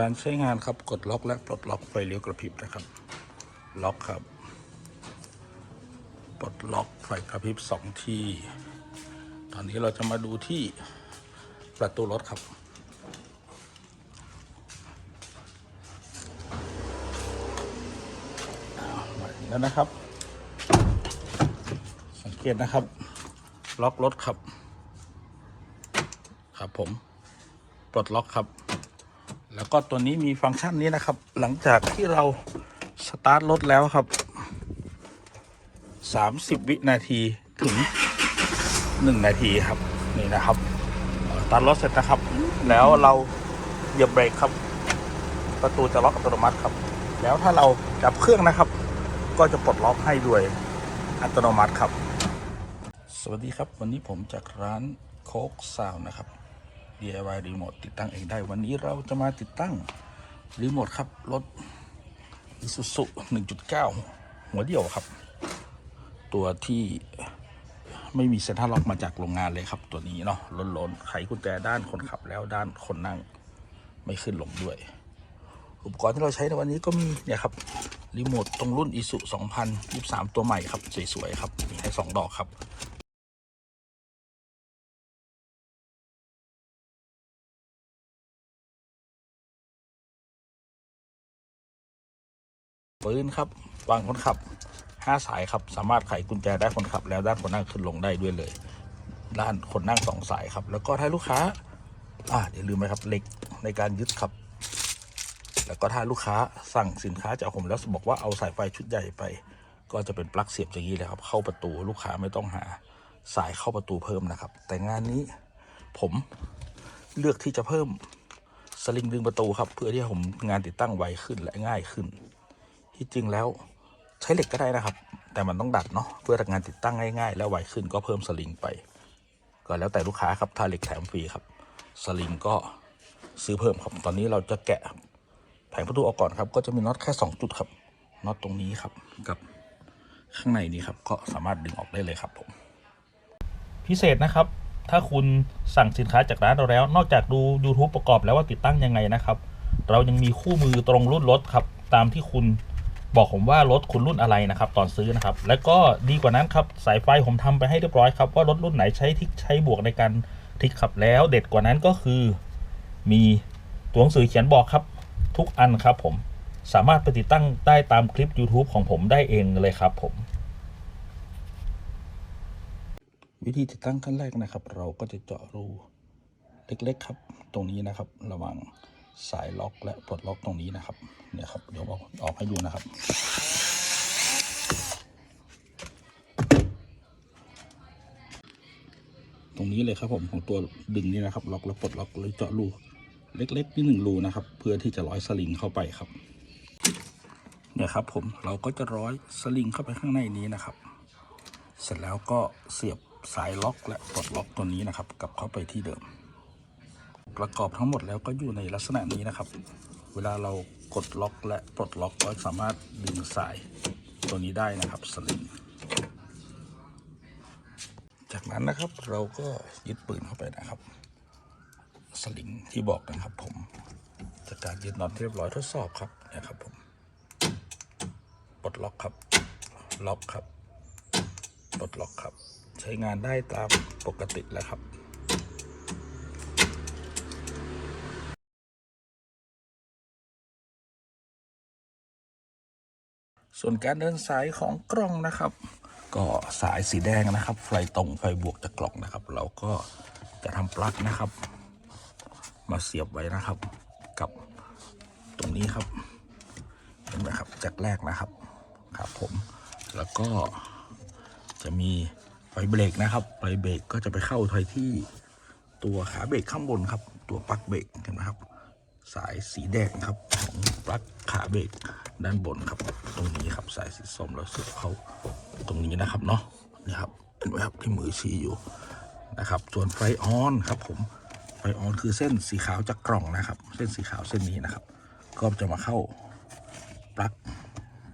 การใช้งานครับกดล็อกและปลดล็อกไฟเลี้ยวกระพริบนะครับ ล็อกครับ ปลดล็อกไฟกระพริบสองที ตอนนี้เราจะมาดูที่ประตูรถครับ แล้วนะครับ สังเกตนะครับ ล็อกรถครับ ครับผม ปลดล็อกครับ แล้วก็ตัวนี้มีฟังก์ชันนี้นะครับ หลังจากที่เราสตาร์ทรถแล้วครับ 30 วินาทีถึง 1 นาทีครับ นี่นะครับสตาร์ทรถเสร็จนะครับ แล้วเราเหยียบเบรกครับ ประตูจะล็อกอัตโนมัติครับ แล้วถ้าเราจับเครื่องนะครับ ก็จะปลดล็อกให้ด้วยอัตโนมัติครับ สวัสดีครับ วันนี้ผมจากร้านโคกซาวนะครับ DIY รีโมทติดตั้งเองได้ วันนี้เราจะมาติดตั้งรีโมทครับ รถ Isuzu 1.9 หัวเดี่ยวครับ ตัวที่ไม่มีเซ็นทรัลล็อกมาจากโรงงานเลยครับ ตัวนี้เนาะล้นๆไขกุญแจด้านคนขับแล้วด้านคนนั่งไม่ขึ้นลงด้วย อุปกรณ์ที่เราใช้ในวันนี้ก็มีเนี่ยครับรีโมทตรงรุ่น ISU 2023 ตัวใหม่ครับ สวย ๆ ครับ มีให้ 2 ดอกครับ ปืนครับวางคนขับ 5 สายครับ สามารถไขกุญแจได้คนขับ แล้วด้านคนนั่งขึ้นลงได้ด้วยเลย ด้านคนนั่งสองสายครับ แล้วก็ถ้าลูกค้าอ่าอย่าลืมไปครับเหล็กในการยึดครับ แล้วก็ถ้าลูกค้าสั่งสินค้าจากผมแล้วบอกว่าเอาสายไฟชุดใหญ่ไป ก็จะเป็นปลั๊กเสียบอย่างนี้เลยครับ เข้าประตูลูกค้าไม่ต้องหาสายเข้าประตูเพิ่มนะครับ แต่งานนี้ผมเลือกที่จะเพิ่มสลิงดึงประตูครับ เพื่อที่ผมงานติดตั้งไวขึ้นและง่ายขึ้น ที่จริงแล้วใช้เหล็กก็ได้นะครับ แต่มันต้องดัดเนาะเพื่อทำงานติดตั้งง่ายๆ และไวขึ้นก็เพิ่มสลิงไป ก็แล้วแต่ลูกค้าครับถ้าเหล็กแถมฟรีครับสลิงก็ซื้อเพิ่มครับ ตอนนี้เราจะแกะแผงประตูออกก่อนครับ ก็จะมีน็อตแค่ 2 จุดครับน็อตตรงนี้ครับกับข้างในนี้ครับก็สามารถดึงออกได้เลยครับผมพิเศษนะครับ ถ้าคุณสั่งสินค้าจากร้านเราแล้ว นอกจากดู YouTube ประกอบแล้วว่าติดตั้งยังไงนะครับ เรายังมีคู่มือตรงรุ่นรถครับ ตามที่คุณ บอกผมว่ารถคุณรุ่นอะไรนะครับตอนซื้อนะครับ แล้วก็ดีกว่านั้นครับสายไฟผมทำไปให้เรียบร้อยครับว่ารถรุ่นไหนใช้ทิกใช้บวกในการทิกขับแล้ว เด็ดกว่านั้นก็คือ มีตัวหนังสือเขียนบอกครับ ทุกอันครับผมสามารถไปติดตั้งได้ตามคลิป YouTube ของผมได้เองเลยครับผม วิธีติดตั้งขั้นแรกนะครับ เราก็จะเจาะรูเล็กๆครับ ตรงนี้นะครับ ระหว่าง สายล็อกและปลดล็อกตรงนี้นะครับเนี่ยครับเดี๋ยวเอาออกให้ดูนะครับ ตรงนี้เลยครับผมของตัวดึงนี่นะครับล็อกแล้วปลดล็อกเลยเจาะรูเล็กๆนี่หนึ่งรูนะครับ เพื่อที่จะร้อยสลิงเข้าไปครับเนี่ยครับผมเราก็จะร้อยสลิงเข้าไปข้างในนี้นะครับ เสร็จแล้วก็เสียบสายล็อกและปลดล็อกตัวนี้นะครับกลับเข้าไปที่เดิม ประกอบทั้งหมดแล้วก็อยู่ในลักษณะนี้นะครับ เวลาเรากดล็อกและปลดล็อกก็สามารถดึงสายตัวนี้ได้นะครับสลิงจากนั้นนะครับเราก็ยึดปืนเข้าไปนะครับ สลิงที่บอกนะครับผมจากการยึดน็อตเรียบร้อยทดสอบครับนี่ยครับผมปลดล็อกครับล็อกครับปลดล็อกครับ ใช้งานได้ตามปกติแล้วครับ ส่วนการเดินสายของกล้องนะครับ ก็สายสีแดงนะครับ ไฟตรงไฟบวกจากกล่องนะครับ เราก็จะทำปลั๊กนะครับ มาเสียบไว้นะครับ กับตรงนี้ครับเห็นไหมครับจากแรกนะครับครับผมแล้วก็จะมีไฟเบรกนะครับไฟเบรกก็จะไปเข้าไฟที่ตัวขาเบรกข้างบนครับ ตัวปลั๊กเบรกเห็นไหมครับ สายสีแดงครับของปลั๊กขาเบรกด้านบนครับ ตรงนี้ครับสายสีส้มเราเสียบเข้าตรงนี้นะครับเนาะนี่ครับเห็นไหมครับที่มือชี้อยู่นะครับ ส่วนไฟออนครับผมไฟออนคือเส้นสีขาวจากกล่องนะครับ เส้นสีขาวเส้นนี้นะครับ ก็จะมาเข้าปลั๊ก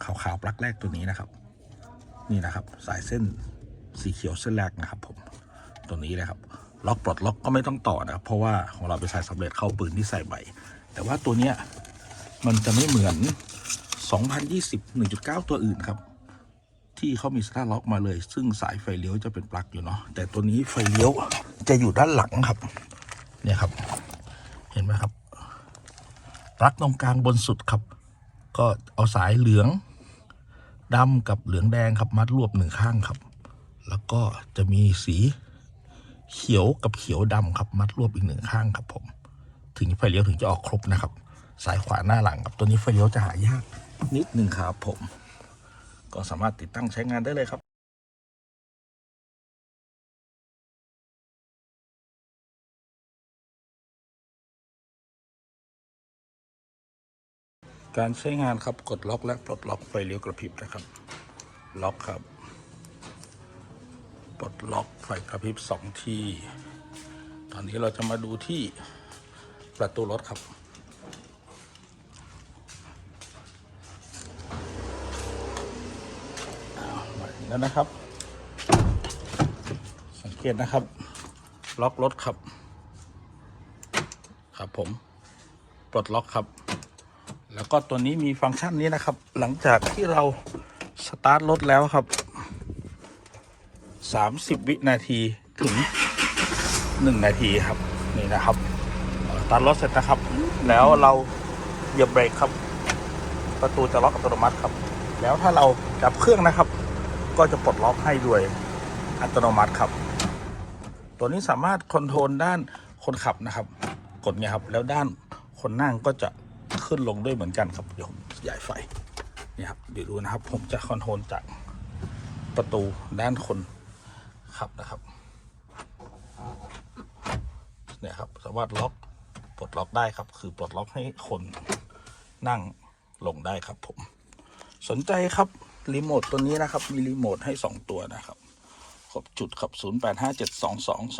ขาวๆปลั๊กแรกตัวนี้นะครับ นี่นะครับ สายเส้นสีเขียวเส้นแรกนะครับผมตัวนี้เลยครับล็อกปลดล็อกก็ไม่ต้องต่อนะครับ เพราะว่าของเราเป็นสายสำเร็จเข้าปืนที่ใส่ใบ แต่ว่าตัวเนี้ยมันจะไม่เหมือน 2020 1.9 ตัวอื่นครับ ที่เขามีสตาร์ล็อกมาเลย ซึ่งสายไฟเลี้ยวจะเป็นปลั๊กอยู่เนาะแต่ตัวนี้ไฟเลี้ยวจะอยู่ด้านหลังครับ เนี่ยครับ เห็นไหมครับปลั๊กตรงกลางบนสุดครับ ก็เอาสายเหลืองดำกับเหลืองแดงครับมัดรวบหนึ่งข้างครับ แล้วก็จะมีสีเขียวกับเขียวดำครับมัดรวบอีกหนึ่งข้างครับผม ถึงไฟเลี้ยวถึงจะออกครบนะครับ สายขวาหน้าหลังครับตัวนี้ไฟเลี้ยวจะหายากนิดหนึ่งครับผม ก็สามารถติดตั้งใช้งานได้เลยครับการใช้งานครับกดล็อกและปลดล็อกไฟเลี้ยวกระพริบนะครับ ล็อกครับ ปลดล็อกไฟกระพริบสองที ตอนนี้เราจะมาดูที่ ประตูรถครับแล้วนะครับ สังเกตนะครับ ล็อกรถครับ ครับผม ปลดล็อกครับ แล้วก็ตัวนี้มีฟังก์ชันนี้นะครับ หลังจากที่เราสตาร์ทรถแล้วครับ 30 วินาทีถึง 1 นาทีครับ นี่นะครับ ตาร์ทรถเสร็จนะครับ แล้วเราเหยียบเบรกครับ ประตูจะล็อกอัตโนมัติครับ แล้วถ้าเราจับเครื่องนะครับ ก็จะปลดล็อกให้ด้วยอัตโนมัติครับ ตัวนี้สามารถคอนโทรลด้านคนขับนะครับ กดเนี่ยครับ แล้วด้านคนนั่งก็จะขึ้นลงด้วยเหมือนกันครับ เดี๋ยวผมขยายไฟเนี่ยครับเดี๋ยวดูนะครับ ผมจะคอนโทรลจากประตูด้านคนขับนะครับเนี่ยครับสามารถล็อก ปลดล็อกได้ครับ คือปลดล็อกให้คนนั่งลงได้ครับผม สนใจครับรีโมทตัวนี้นะครับ มีรีโมทให้ 2 ตัวนะครับ ครบจุดครับ 085722